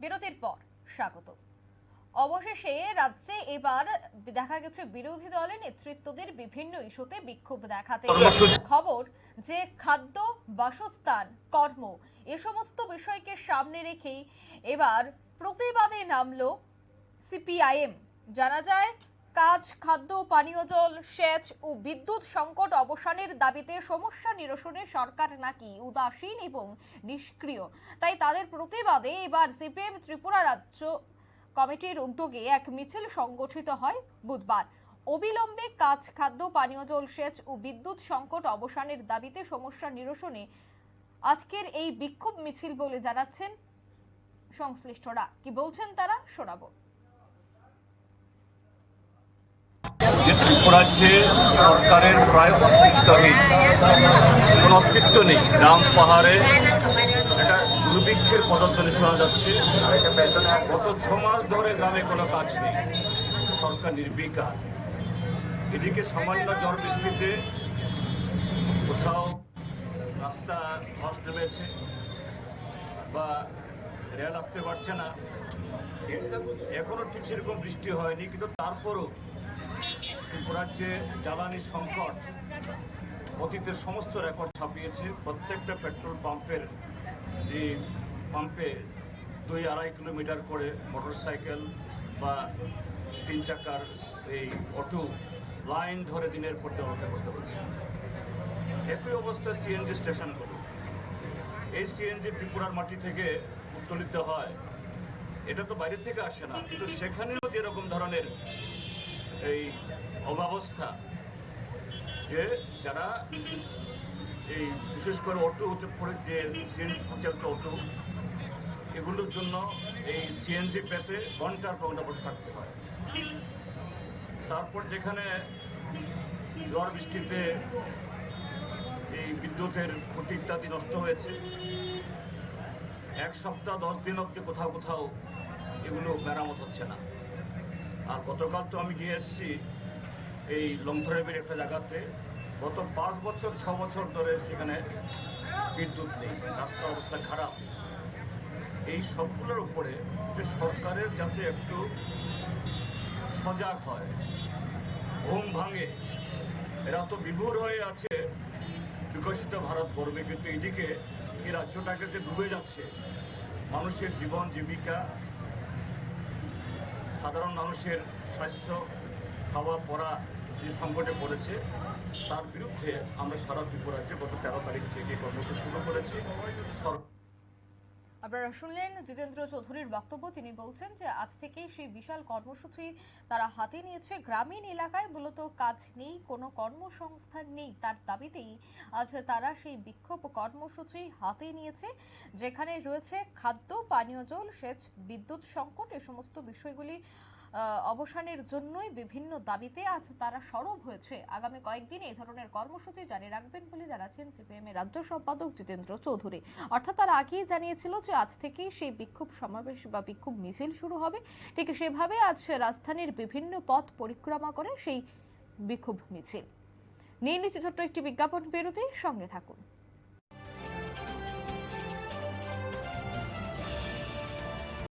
বিরতির পর স্বাগত। অবশেষে রাজ্যে এবার দেখা গেছে বিরোধী দলের নেতৃত্বদের বিভিন্ন ইস্যুতে বিক্ষোভ দেখাতে। খবর যে খাদ্য, বাসস্থান, কর্ম এ সমস্ত বিষয়কে সামনে রেখেই এবার প্রতিবাদে নামলো সিপিআইএম। জানা যায় কাজ, খাদ্য, পানীয় জল, সেচ ও বিদ্যুৎ সংকট অবসানের দাবিতে সমস্যা নিরসনে সরকার নাকি উদাসীন এবং নিষ্ক্রিয়। তাই তাদের প্রতিবাদে এবার সিপিএম ত্রিপুরা রাজ্য কমিটির উদ্যোগে এক মিছিল সংগঠিত হয় বুধবার। অবিলম্বে কাজ, খাদ্য, পানীয় জল, সেচ ও বিদ্যুৎ সংকট অবসানের দাবিতে সমস্যা নিরসনে আজকের এই বিক্ষোভ মিছিল বলে জানাচ্ছেন সংশ্লিষ্টরা। কি বলছেন তারা, শোনাবো। যে ত্রিপুরাজ্যে সরকারের প্রায় অস্তিত্বহীন কোন অস্তিত্ব নেই। গ্রাম পাহাড়ে একটা দুর্ভিক্ষের পদধ্বনি শোনা যাচ্ছে। গত ছ মাস ধরে গ্রামে কোনো কাজ নেই। সরকার নির্বিকার। এদিকে সামান্য ঝড় বৃষ্টিতে কোথাও রাস্তা ধস নেমেছে বা রেল আসতে পারছে না। এখনও ঠিক সেরকম বৃষ্টি হয়নি, কিন্তু তারপরও ত্রিপুরাজ্যে জ্বালানি সংকট অতীতের সমস্ত রেকর্ড ছাপিয়েছে। প্রত্যেকটা পেট্রোল পাম্পের এই পাম্পে দুই আড়াই কিলোমিটার করে মোটরসাইকেল বা তিন চাকার এই অটো লাইন ধরে দিনের পর অপেক্ষা করতে হচ্ছে। একই অবস্থা সিএনজি স্টেশনগুলো এই সিএনজি ত্রিপুরার মাটি থেকে উত্তোলিত হয়। এটা তো বাইরে থেকে আসে না। কিন্তু সেখানেও যেরকম ধরনের এই অব্যবস্থা যে যারা এই বিশেষ করে অটো পড়ে যে সিএনজি চালিত অটো, এগুলোর জন্য এই সিএনজি পেতে ঘণ্টার ঘণ্টা বসে থাকতে হয় তারপর যেখানে ঝড় বৃষ্টিতে এই বিদ্যুতের ক্ষতি ইত্যাদি নষ্ট হয়েছে, এক সপ্তাহ, দশ দিন অব্দি কোথাও কোথাও এগুলো মেরামত হচ্ছে না। আর গতকাল তো আমি গিয়ে এসেছি এই লংথরেবের একটা জায়গাতে। গত পাঁচ বছর, ছ বছর ধরে সেখানে বিদ্যুৎ নেই, রাস্তা অবস্থা খারাপ। এই সবগুলোর উপরে যে সরকারের যাতে একটু সজাগ হয়, ঘুম ভাঙে, এরা তো বিভোর হয়ে আছে, বিকশিত ভারত গর্বে কিন্তু এদিকে এই রাজ্যটাকে যে ডুবে যাচ্ছে, মানুষের জীবন জীবিকা সাধারণ মানুষের স্বাস্থ্য, খাওয়া, পড়া যে সংকটে পড়েছে, তার বিরুদ্ধে আমরা সারা ত্রিপুরাজ্যে গত তেরো তারিখ থেকে কর্মসূচি শুরু করেছি। আপনারা শুনলেন জিতেন্দ্র চৌধুরীর বক্তব্য। তিনি বলছেন যে, আজ থেকেই সেই বিশাল কর্মসূচি তারা হাতে নিয়েছে। গ্রামীণ এলাকায় মূলত কাজ নেই, কোনো কর্মসংস্থান নেই। তার দাবিতেই আজ তারা সেই বিক্ষোভ কর্মসূচি হাতে নিয়েছে, যেখানে রয়েছে খাদ্য, পানীয় জল, সেচ, বিদ্যুৎ সংকট, এ সমস্ত বিষয়গুলি অবসানের জন্যই বিভিন্ন দাবিতে আজ তারা সরব হয়েছে। আগামী কয়েকদিন এই ধরনের কর্মসূচি জারি রাখবেন বলে জানাচ্ছেন সিপিএম এর রাজ্য সম্পাদক জিতেন্দ্র চৌধুরী। অর্থাৎ তারা আগেই জানিয়েছিল যে আজ থেকেই সেই বিক্ষোভ সমাবেশ বা বিক্ষোভ মিছিল শুরু হবে। ঠিক সেভাবে আজ রাজধানীর বিভিন্ন পথ পরিক্রমা করে সেই বিক্ষোভ মিছিল। নিয়ে নিচ্ছি ছোট্ট একটি বিজ্ঞাপন বিরতি। সঙ্গে থাকুন।